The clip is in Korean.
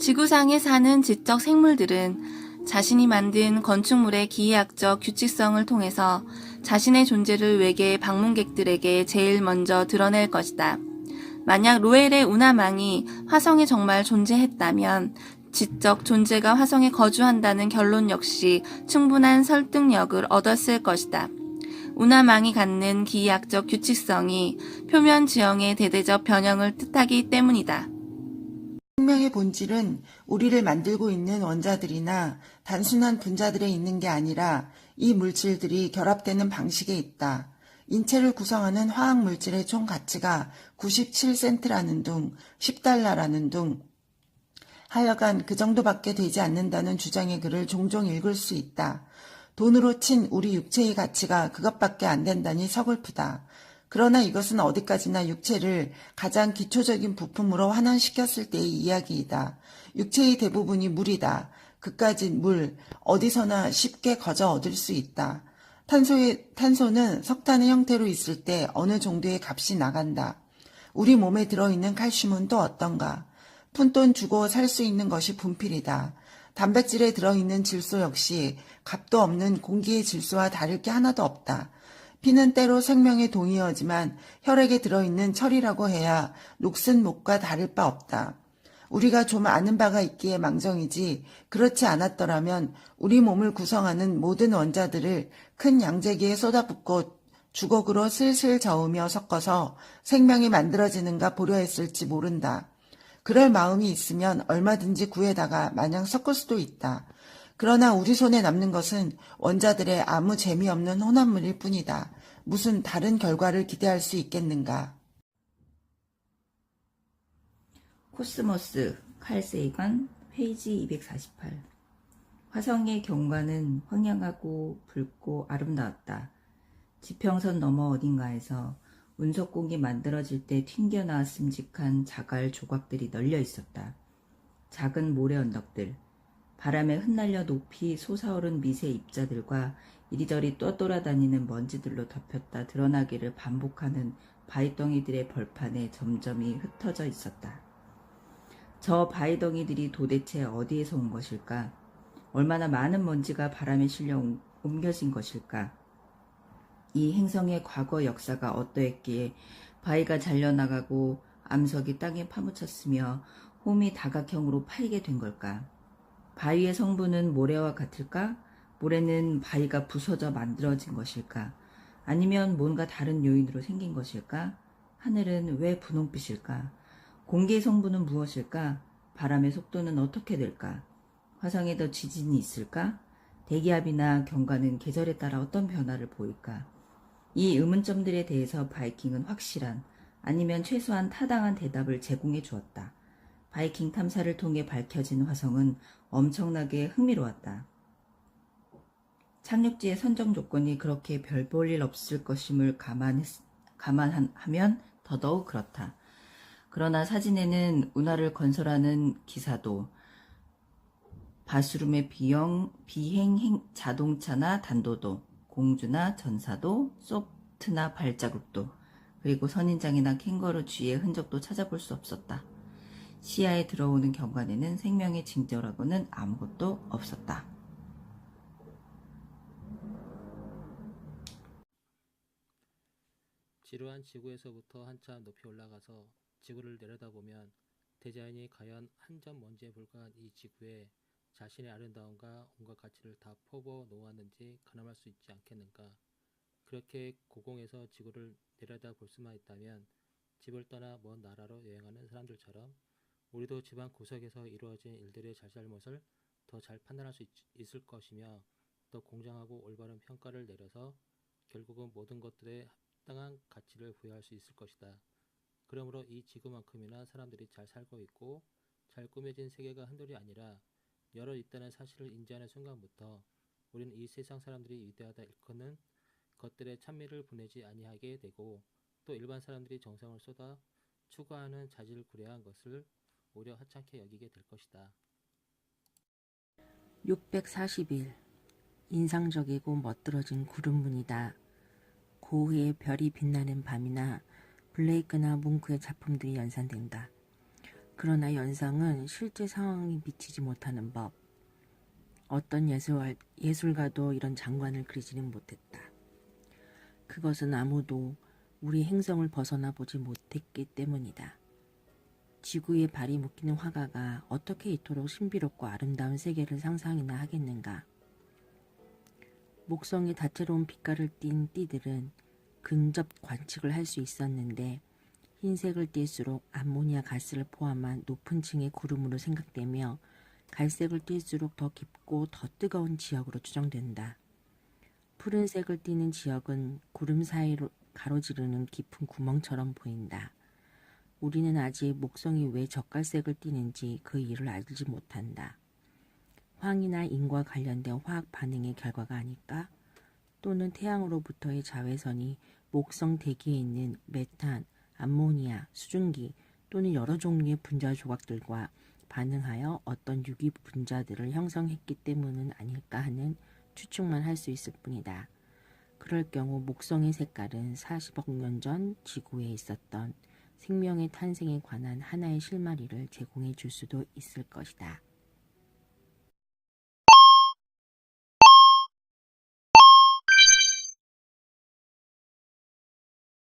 지구상에 사는 지적 생물들은 자신이 만든 건축물의 기하학적 규칙성을 통해서 자신의 존재를 외계 방문객들에게 제일 먼저 드러낼 것이다. 만약 로엘의 운하망이 화성에 정말 존재했다면 지적 존재가 화성에 거주한다는 결론 역시 충분한 설득력을 얻었을 것이다. 운하망이 갖는 기하학적 규칙성이 표면 지형의 대대적 변형을 뜻하기 때문이다. 생명의 본질은 우리를 만들고 있는 원자들이나 단순한 분자들에 있는 게 아니라 이 물질들이 결합되는 방식에 있다. 인체를 구성하는 화학 물질의 총 가치가 97센트라는 둥, 10달러라는 둥, 하여간 그 정도밖에 되지 않는다는 주장의 글을 종종 읽을 수 있다. 돈으로 친 우리 육체의 가치가 그것밖에 안 된다니 서글프다. 그러나 이것은 어디까지나 육체를 가장 기초적인 부품으로 환원시켰을 때의 이야기이다. 육체의 대부분이 물이다. 그까지 물, 어디서나 쉽게 거저 얻을 수 있다. 탄소의, 탄소는 석탄의 형태로 있을 때 어느 정도의 값이 나간다. 우리 몸에 들어있는 칼슘은 또 어떤가? 푼돈 주고 살 수 있는 것이 분필이다. 단백질에 들어있는 질소 역시 값도 없는 공기의 질소와 다를 게 하나도 없다. 피는 때로 생명의 동의어지만 혈액에 들어있는 철이라고 해야 녹슨 목과 다를 바 없다. 우리가 좀 아는 바가 있기에 망정이지 그렇지 않았더라면 우리 몸을 구성하는 모든 원자들을 큰 양재기에 쏟아붓고 주걱으로 슬슬 저으며 섞어서 생명이 만들어지는가 보려 했을지 모른다. 그럴 마음이 있으면 얼마든지 구해다가 마냥 섞을 수도 있다. 그러나 우리 손에 남는 것은 원자들의 아무 재미없는 혼합물일 뿐이다. 무슨 다른 결과를 기대할 수 있겠는가? 코스모스 칼 세이건 페이지 248 화성의 경관은 황량하고 붉고 아름다웠다. 지평선 너머 어딘가에서 운석공이 만들어질 때 튕겨 나왔음직한 자갈 조각들이 널려 있었다. 작은 모래 언덕들, 바람에 흩날려 높이 솟아오른 미세 입자들과 이리저리 떠돌아다니는 먼지들로 덮였다 드러나기를 반복하는 바위덩이들의 벌판에 점점이 흩어져 있었다. 저 바위덩이들이 도대체 어디에서 온 것일까? 얼마나 많은 먼지가 바람에 실려 옮- 옮겨진 것일까? 이 행성의 과거 역사가 어떠했기에 바위가 잘려나가고 암석이 땅에 파묻혔으며 홈이 다각형으로 파이게 된 걸까? 바위의 성분은 모래와 같을까? 모래는 바위가 부서져 만들어진 것일까? 아니면 뭔가 다른 요인으로 생긴 것일까? 하늘은 왜 분홍빛일까? 공기의 성분은 무엇일까? 바람의 속도는 어떻게 될까? 화성에도 지진이 있을까? 대기압이나 경과는 계절에 따라 어떤 변화를 보일까? 이 의문점들에 대해서 바이킹은 확실한 아니면 최소한 타당한 대답을 제공해 주었다. 바이킹 탐사를 통해 밝혀진 화성은 엄청나게 흥미로웠다. 착륙지의 선정 조건이 그렇게 별 볼 일 없을 것임을 감안했, 감안하면 더더욱 그렇다. 그러나 사진에는 운하를 건설하는 기사도 바스룸의 비형, 비행 행- 자동차나 단도도, 공주나 전사도, 소프트나 발자국도, 그리고 선인장이나 캥거루 쥐의 흔적도 찾아볼 수 없었다. 시야에 들어오는 경관에는 생명의 징조라고는 아무것도 없었다. 지루한 지구에서부터 한참 높이 올라가서 지구를 내려다보면 대자연이 과연 한 점 먼지에 불과한 이 지구에 자신의 아름다움과 온갖 가치를 다 퍼부어 놓았는지 가늠할 수 있지 않겠는가. 그렇게 고공에서 지구를 내려다 볼 수만 있다면 집을 떠나 먼 나라로 여행하는 사람들처럼 우리도 집안 구석에서 이루어진 일들의 잘잘못을 더 잘 판단할 수 있, 있을 것이며 더 공정하고 올바른 평가를 내려서 결국은 모든 것들의 합당한 가치를 부여할 수 있을 것이다. 그러므로 이 지구만큼이나 사람들이 잘 살고 있고 잘 꾸며진 세계가 한둘이 아니라 여러 있다는 사실을 인지하는 순간부터 우리는 이 세상 사람들이 위대하다 일컫는 것들의 찬미를 보내지 아니하게 되고 또 일반 사람들이 정성을 쏟아 추구하는 자질을 구려한 것을 오히려 하찮게 여기게 될 것이다. 641 인상적이고 멋들어진 구름무늬다. 고흐의 별이 빛나는 밤이나 블레이크나 뭉크의 작품들이 연상된다. 그러나 연상은 실제 상황이 미치지 못하는 법. 어떤 예술, 예술가도 이런 장관을 그리지는 못했다. 그것은 아무도 우리 행성을 벗어나 보지 못했기 때문이다. 지구에 발이 묶이는 화가가 어떻게 이토록 신비롭고 아름다운 세계를 상상이나 하겠는가? 목성의 다채로운 빛깔을 띤 띠들은 근접 관측을 할 수 있었는데 흰색을 띨수록 암모니아 가스를 포함한 높은 층의 구름으로 생각되며 갈색을 띨수록 더 깊고 더 뜨거운 지역으로 추정된다. 푸른색을 띠는 지역은 구름 사이로 가로지르는 깊은 구멍처럼 보인다. 우리는 아직 목성이 왜 젓갈색을 띠는지 그 이유를 알지 못한다. 황이나 인과 관련된 화학 반응의 결과가 아닐까? 또는 태양으로부터의 자외선이 목성 대기에 있는 메탄, 암모니아, 수증기 또는 여러 종류의 분자 조각들과 반응하여 어떤 유기 분자들을 형성했기 때문은 아닐까 하는 추측만 할 수 있을 뿐이다. 그럴 경우 목성의 색깔은 40억 년 전 지구에 있었던 생명의 탄생에 관한 하나의 실마리를 제공해 줄 수도 있을 것이다.